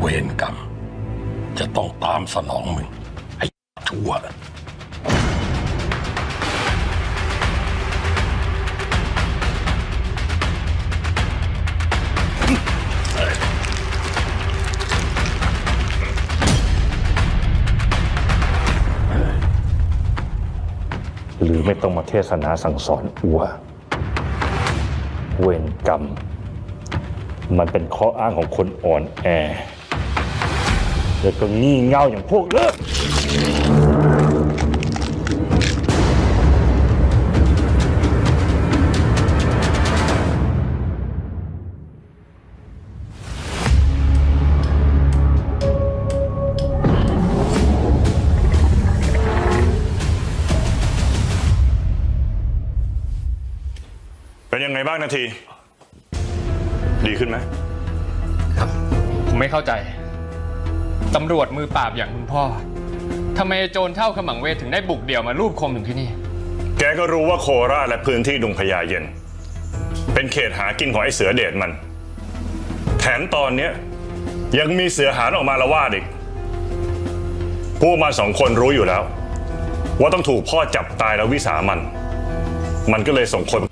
เวรกรรม จะต้องตามสนองมึง ไอ้ชั่วหรือไม่ต้องมาเทศนาสั่งสอนอัว เวรกรรม มันเป็นข้ออ้างของคนอ่อนแอ แล้วก็งี่เง่าอย่างพวกเลิกเป็นยังไงบ้างนาที ดีขึ้นไหม ผมไม่เข้าใจ ตำรวจมือปราบอย่างคุณพ่อทำไมโจรเท่าขมังเวทถึงได้บุกเดี่ยวมารูปคมถึงที่นี่ แกก็รู้ว่าโคราชและพื้นที่ดุงพญาเย็น เป็นเขตหากินของไอ้เสือเดชมัน แถมตอนเนี้ยยังมีเสือหานออกมาละวาดอีกพวกมันสองคนรู้อยู่แล้ว ว่าต้องถูกพ่อจับตายแล้ววิสามัน มันก็เลยส่งคน